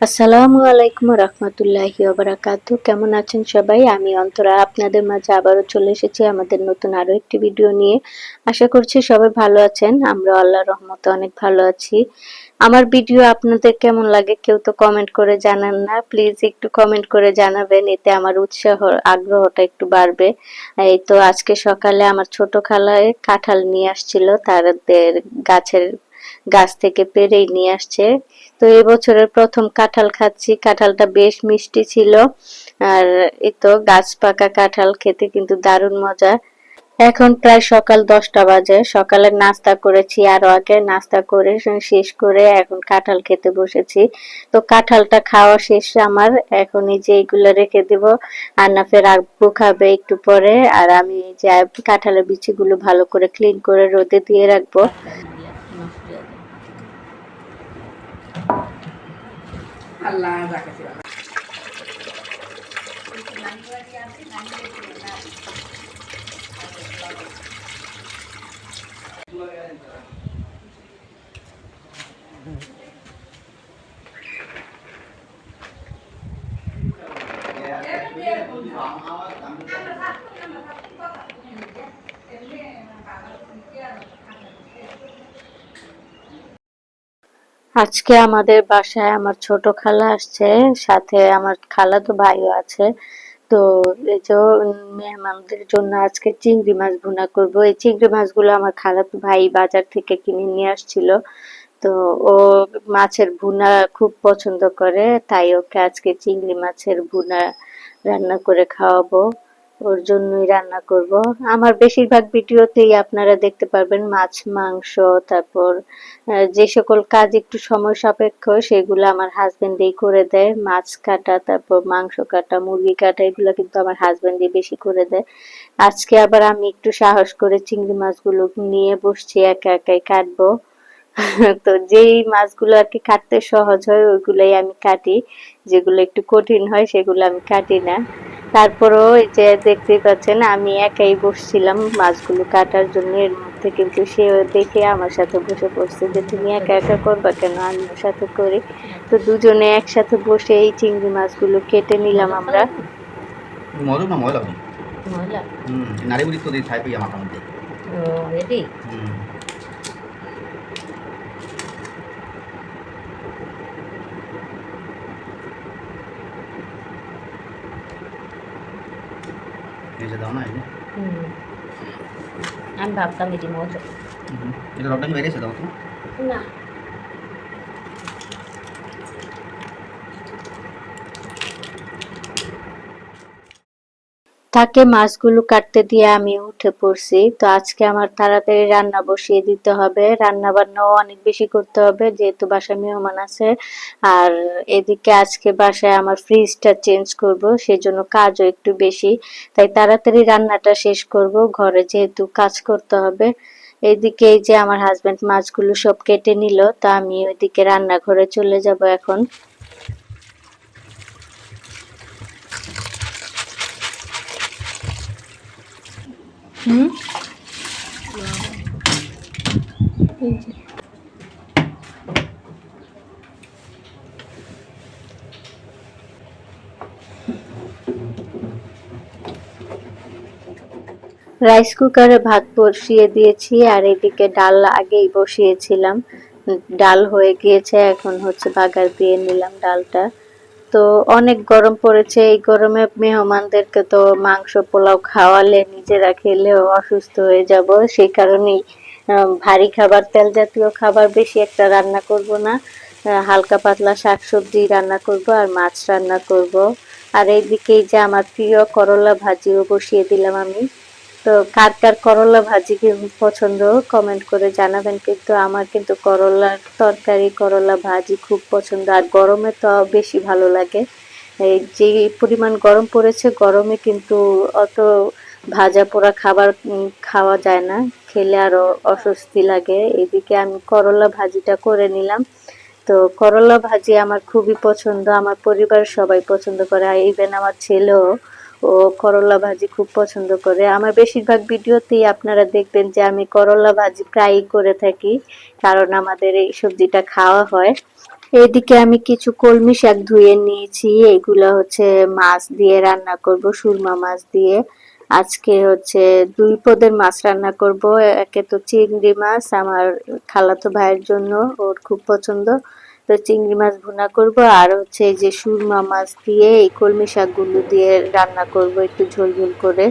আসসালামু আলাইকুম রহমতুল্লাহি ওবরাকাতু কেমন আছেন সবাই? আমি অন্তরা। আপনাদের মাঝে আবারও চলে এসেছি আমাদের নতুন আরও একটি ভিডিও নিয়ে। আশা করছি সবাই ভালো আছেন। আমরা আল্লাহ রহমতে অনেক ভালো আছি। আমার ভিডিও আপনাদের কেমন লাগে কেউ তো কমেন্ট করে জানান না। প্লিজ একটু কমেন্ট করে জানাবেন। এতে আমার উৎসাহ, আগ্রহটা একটু বাড়বে। এই তো আজকে সকালে আমার ছোট খালায় কাঁঠাল নিয়ে আসছিল। তাদের গাছের গাছ থেকে পেরেই নিয়ে আসছে। তো এই বছরের প্রথম কাঁঠাল খাচ্ছি। কাঁঠালটা বেশ মিষ্টি ছিল। আর এই তো গাছ পাকা কাঁঠাল খেতে কিন্তু দারুণ মজা। এখন প্রায় সকাল দশটা বাজে। সকালে নাস্তা করেছি আরও আগে। নাস্তা করে শেষ করে এখন কাঁঠাল খেতে বসেছি। তো কাঁঠালটা খাওয়া শেষ আমার। এখন এই যে এইগুলো রেখে দিব। ফের আব্বু খাবে একটু পরে। আর আমি যে কাঁঠালের বিচিগুলো ভালো করে ক্লিন করে রোদে দিয়ে রাখব। আল্লাহ ছিল আজকে আমাদের বাসায় আমার ছোট খালা আসছে, সাথে আমার খালা তো ভাইও আছে। তো এই যে মেহমানদের জন্য আজকে চিংড়ি মাছ ভুনা করব। এই চিংড়ি মাছগুলো আমার খালাতো ভাই বাজার থেকে কিনে নিয়ে আসছিল। তো ও মাছের ভুনা খুব পছন্দ করে, তাই ওকে আজকে চিংড়ি মাছের ভুনা রান্না করে খাওয়াবো। ওর জন্যই রান্না করব। আমার বেশিরভাগ ভিডিওতেই আপনারা দেখতে পারবেন মাছ, মাংস, তারপর যে সকল কাজ একটু সময় সাপেক্ষ, সেগুলো আমার হাজবেন্ডই করে দেয়। মাছ কাটা, তারপর মাংস কাটা, মুরগি কাটা, এগুলো কিন্তু আমার হাজবেন্ডই বেশি করে দেয়। আজকে আবার আমি একটু সাহস করে চিংড়ি মাছগুলো নিয়ে বসছি, একা একাই কাটবো। তো যেই মাছগুলো আর কি কাটতে সহজ হয়, ওইগুলোই আমি কাটি। যেগুলো একটু কঠিন হয়, সেগুলো আমি কাটি না। তারপরও এই যে দেখতে পাচ্ছেন আমি একাই বসছিলাম মাছগুলো কাটার জন্য। এর মধ্যে কিন্তু সে দেখে আমার সাথে বসে পড়ছে যে তুমি একা একা করবা কেন? আমি ওর সাথে করি। তো দুজনে একসাথে বসে এই চিংড়ি মাছগুলো কেটে নিলাম আমরা। মজা না মজা হুম নারী তো দিয়ে খাই পাই আমার মধ্যে ও রেডি? হুম। এই যে দাও না এই যে হুম আমি ভাবতাম এটি মজা হুম। এটা রডটা কি বেরিয়েছে দাও তো না তাকে মাছগুলো কাটতে দিয়ে আমি উঠে পড়ছি। তো আজকে আমার তাড়াতাড়ি রান্না বসিয়ে দিতে হবে। রান্না বান্নাও অনেক বেশি করতে হবে, যেহেতু বাসায় মেহমান আছে। আর এদিকে আজকে বাসায় আমার ফ্রিজটা চেঞ্জ করব, সেজন্য কাজও একটু বেশি। তাই তাড়াতাড়ি রান্নাটা শেষ করব, ঘরে যেহেতু কাজ করতে হবে। এদিকে এই যে আমার হাজবেন্ড মাছগুলো সব কেটে নিল, তা আমি ওইদিকে রান্নাঘরে চলে যাব এখন। রাইস কুকারে ভাত বসিয়ে দিয়েছি, আর এদিকে ডাল আগেই বসিয়েছিলাম। ডাল হয়ে গিয়েছে, এখন হচ্ছে বাগার দিয়ে নিলাম ডালটা। তো অনেক গরম পড়েছে, এই গরমে মেহমানদেরকে তো মাংস, পোলাও খাওয়ালে, নিজেরা খেলেও অসুস্থ হয়ে যাব। সেই কারণেই ভারী খাবার তেল জাতীয় খাবার বেশি একটা রান্না করব না। হালকা পাতলা শাকসবজি রান্না করব আর মাছ রান্না করব। আর এইদিকেই যে আমার প্রিয় করলা ভাজিও বসিয়ে দিলাম আমি। তো কার কার করলা ভাজি পছন্দ কমেন্ট করে জানাবেন, কিন্তু আমার কিন্তু করলার তরকারি, করলা ভাজি খুব পছন্দ। আর গরমে তো বেশি ভালো লাগে। যে পরিমাণ গরম পড়েছে, গরমে কিন্তু অত ভাজা পোড়া খাবার খাওয়া যায় না। খেলে আরও অস্বস্তি লাগে। এদিকে আমি করলা ভাজিটা করে নিলাম। তো করলা ভাজি আমার খুবই পছন্দ, আমার পরিবারের সবাই পছন্দ করে। ইভেন আমার ছেলেও ও করলা ভাজি খুব পছন্দ করে। আমার বেশিরভাগ ভিডিওতেই আপনারা দেখবেন যে আমি করলা ভাজি প্রায়ই করে থাকি, কারণ আমাদের এই সবজিটা খাওয়া হয়। এদিকে আমি কিছু কলমি শাক ধুয়ে নিয়েছি, এগুলো হচ্ছে মাছ দিয়ে রান্না করব, সুরমা মাছ দিয়ে। আজকে হচ্ছে দুই পদের মাছ রান্না করব, একে তো চিংড়ি মাছ, আমার খালাতো ভাইয়ের জন্য, ওর খুব পছন্দ। তো চিংড়ি মাছ ভুনা করব, আর হচ্ছে এই যে সুরমা মাছ দিয়ে এই কলমি শাকগুলো দিয়ে রান্না করব, একটু ঝোল ঝোল করে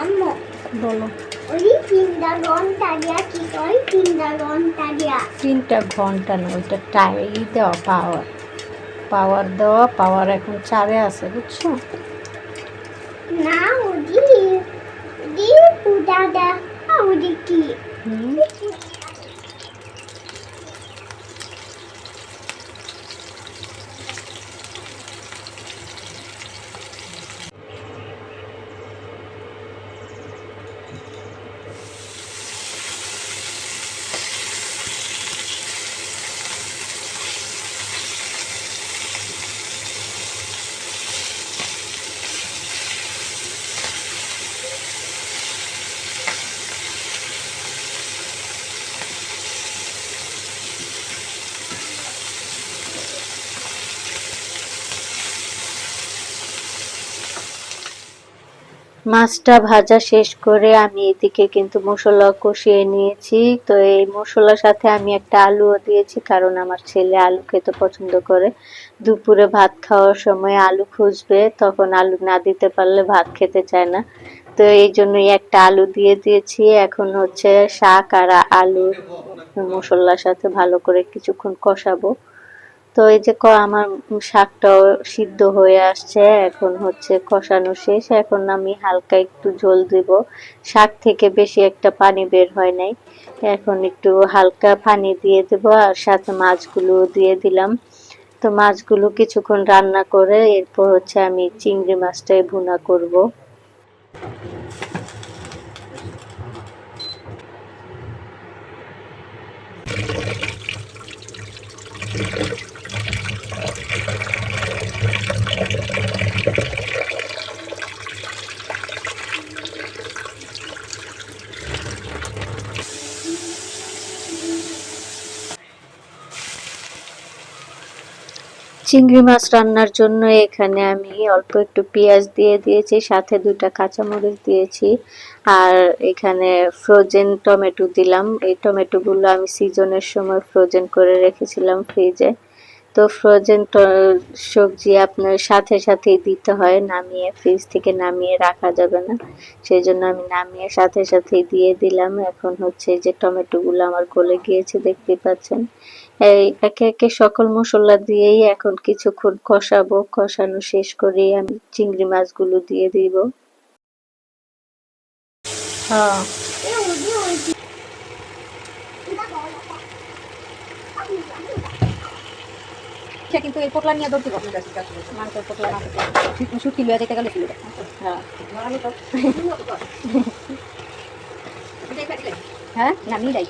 আম্মু বলো ওই তিনটা ঘণ্টা দিয়া কি কয় তিনটা ঘণ্টা না ওইটা টাই দেওয়া পাওয়ার পাওয়ার দেওয়া পাওয়ার এখন চারে আছে বুঝছ? না ওদি দি পুজা ওদি কি? হুম? মাছটা ভাজা শেষ করে আমি এদিকে কিন্তু মশলা কষিয়ে নিয়েছি। তো এই মশলার সাথে আমি একটা আলুও দিয়েছি, কারণ আমার ছেলে আলু খেতে পছন্দ করে। দুপুরে ভাত খাওয়ার সময় আলু খুঁজবে, তখন আলু না দিতে পারলে ভাত খেতে চায় না। তো এই জন্যই একটা আলু দিয়ে দিয়েছি। এখন হচ্ছে শাক আর আলু মশলার সাথে ভালো করে কিছুক্ষণ কষাবো। তো এই যে ক- আমার শাকটাও সিদ্ধ হয়ে আসছে, এখন হচ্ছে কষানো শেষ। এখন আমি হালকা একটু ঝোল দিব। শাক থেকে বেশি একটা পানি বের হয় নাই। এখন একটু হালকা পানি দিয়ে দেবো আর সাথে মাছগুলো দিয়ে দিলাম। তো মাছগুলো কিছুক্ষণ রান্না করে এরপর হচ্ছে আমি চিংড়ি মাছটাই ভুনা করব। চিংড়ি মাছ রান্নার জন্য এখানে আমি অল্প একটু পেঁয়াজ দিয়ে দিয়েছি, সাথে দুটা কাঁচামরিচ দিয়েছি, আর এখানে ফ্রোজেন টমেটো দিলাম। এই টমেটোগুলো আমি সিজনের সময় ফ্রোজেন করে রেখেছিলাম ফ্রিজে তো ফ্রোজেন সবজি আপনার সাথে সাথেই দিতে হয়, নামিয়ে ফ্রিজ থেকে নামিয়ে রাখা যাবে না। সেই জন্য আমি নামিয়ে সাথে সাথেই দিয়ে দিলাম। এখন হচ্ছে যে টমেটোগুলো আমার গলে গিয়েছে, দেখতেই পাচ্ছেন। এই একে একে সকল মশলা দিয়েই এখন কিছুক্ষণ কষাবো। কষানো শেষ করেই আমি চিংড়ি মাছগুলো দিয়ে দিব। হ্যাঁ এ ওদি ওদি সে কিন্তু এই পোটলা নিয়ে দৌড়তে পারবে মাংসের পোটলা না। শুটকি যেতে গেলে ছিল হ্যাঁ। হ্যাঁ? না, নিয়ে যাই।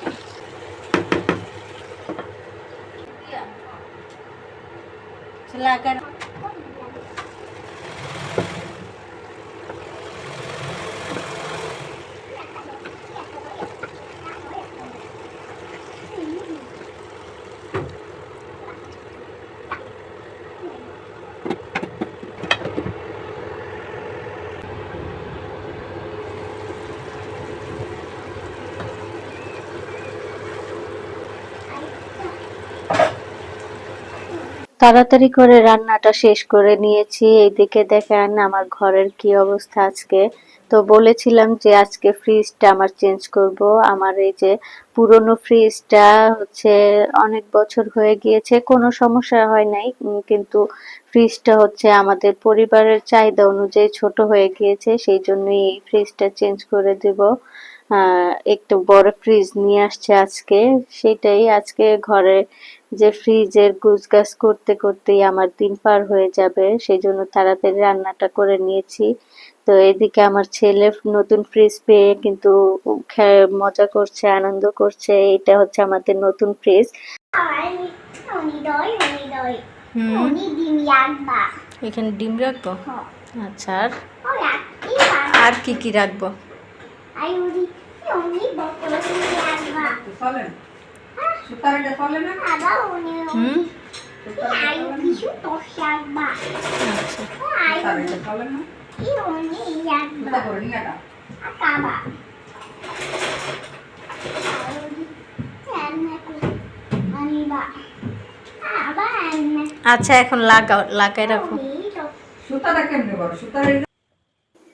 তাড়াতাড়ি করে রান্নাটা শেষ করে নিয়েছি। এইদিকে দেখেন আমার ঘরের কি অবস্থা আজকে। তো বলেছিলাম যে আজকে ফ্রিজটা আমার চেঞ্জ করব। আমার এই যে পুরনো ফ্রিজটা হচ্ছে অনেক বছর হয়ে গিয়েছে, কোনো সমস্যা হয় নাই। কিন্তু ফ্রিজটা হচ্ছে আমাদের পরিবারের চাহিদা অনুযায়ী ছোট হয়ে গিয়েছে, সেই জন্যই এই ফ্রিজটা চেঞ্জ করে দেব। একটু বড় ফ্রিজ নিয়ে আসছে আজকে। সেটাই আজকে ঘরে যে ফ্রিজের গুছগাছ করতে করতেই আমার দিন পার হয়ে যাবে সেই জন্য তাড়াতাড়ি রান্নাটা করে নিয়েছি। তো এদিকে আমার ছেলে নতুন ফ্রিজ পেয়ে কিন্তু খে- মজা করছে আনন্দ করছে। এটা হচ্ছে আমাদের নতুন ফ্রিজ। এখানে ডিম রাখব? আচ্ছা আর? কি কি রাখব। আচ্ছা. আচ্ছা এখন লাগাও লাগাই রাখো। সুতাটা কেমনে করো? সুতার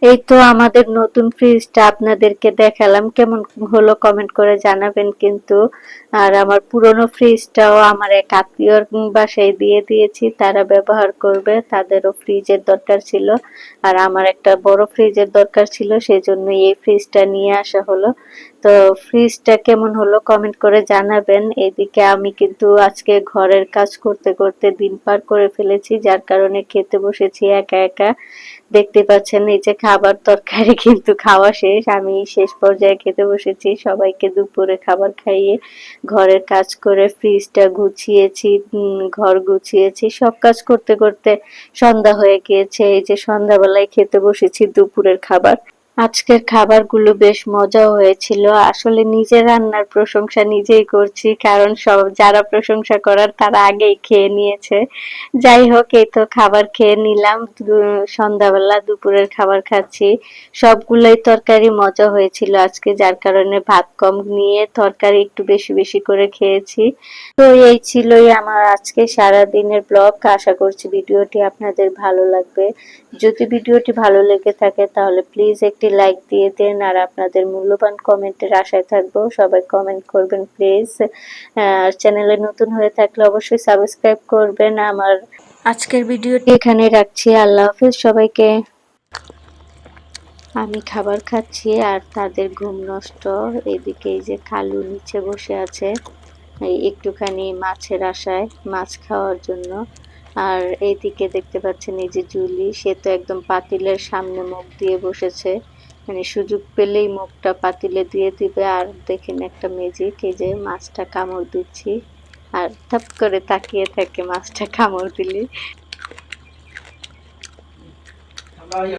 এই তো আমাদের নতুন ফ্রিজটা আপনাদেরকে দেখালাম। কেমন হলো কমেন্ট করে জানাবেন কিন্তু। আর আমার পুরনো ফ্রিজটাও আমার এক আত্মীয়র বাসায় দিয়ে দিয়েছি, তারা ব্যবহার করবে, তাদেরও ফ্রিজের দরকার ছিল। আর আমার একটা বড় ফ্রিজের দরকার ছিল সেই জন্য এই ফ্রিজটা নিয়ে আসা হলো। তো ফ্রিজটা কেমন হলো কমেন্ট করে জানাবেন। এদিকে আমি কিন্তু আজকে ঘরের কাজ করতে করতে দিন পার করে ফেলেছি, যার কারণে খেতে বসেছি একা একা। দেখতে পাচ্ছেন এই যে খাবার তরকারি কিন্তু খাওয়া শেষ। আমি শেষ পর্যায়ে খেতে বসেছি, সবাইকে দুপুরে খাবার খাইয়ে ঘরের কাজ করে ফ্রিজটা গুছিয়েছি ঘর গুছিয়েছি। সব কাজ করতে করতে সন্ধ্যা হয়ে গিয়েছে, এই যে সন্ধ্যাবেলায় খেতে বসেছি দুপুরের খাবার। আজকের খাবারগুলো বেশ মজা হয়েছিল। আসলে নিজের রান্নার প্রশংসা নিজেই করছি, কারণ সব যারা প্রশংসা করার তারা আগেই খেয়ে নিয়েছে। যাই হোক, এই তো খাবার খেয়ে নিলাম। সন্ধ্যাবেলা দুপুরের খাবার খাচ্ছি। সবগুলোই তরকারি মজা হয়েছিল আজকে, যার কারণে ভাত কম নিয়ে তরকারি একটু বেশি বেশি করে খেয়েছি। তো এই ছিলই আমার আজকে সারা দিনের ব্লগ। আশা করছি ভিডিওটি আপনাদের ভালো লাগবে। যদি ভিডিওটি ভালো লেগে থাকে তাহলে প্লিজ একটি লাইক দিয়ে দেন আর আপনাদের মূল্যবান কমেন্টের আশায় থাকব। সবাই কমেন্ট করবেন প্লিজ আর চ্যানেলে নতুন হয়ে থাকলে অবশ্যই সাবস্ক্রাইব করবেন। আমার আজকের ভিডিওটি এখানে রাখছি। আল্লাহ হাফেজ সবাইকে। আমি খাবার খাচ্ছি আর তাদের ঘুম নষ্ট। এদিকে এই যে কালু নিচে বসে আছে। একটুখানি মাছের আশায়, মাছ খাওয়ার জন্য। আর এইদিকে দেখতে পাচ্ছেন এই যে জুলি সে তো একদম পাতিলের সামনে মুখ দিয়ে বসেছে। মানে সুযোগ পেলেই মুখটা পাতিলে দিয়ে দিবে আর দেখেন একটা মেজিক এই যে মাছটা কামড় দিচ্ছি। আর টপ করে তাকিয়ে থাকে মাছটা কামড় দিলে।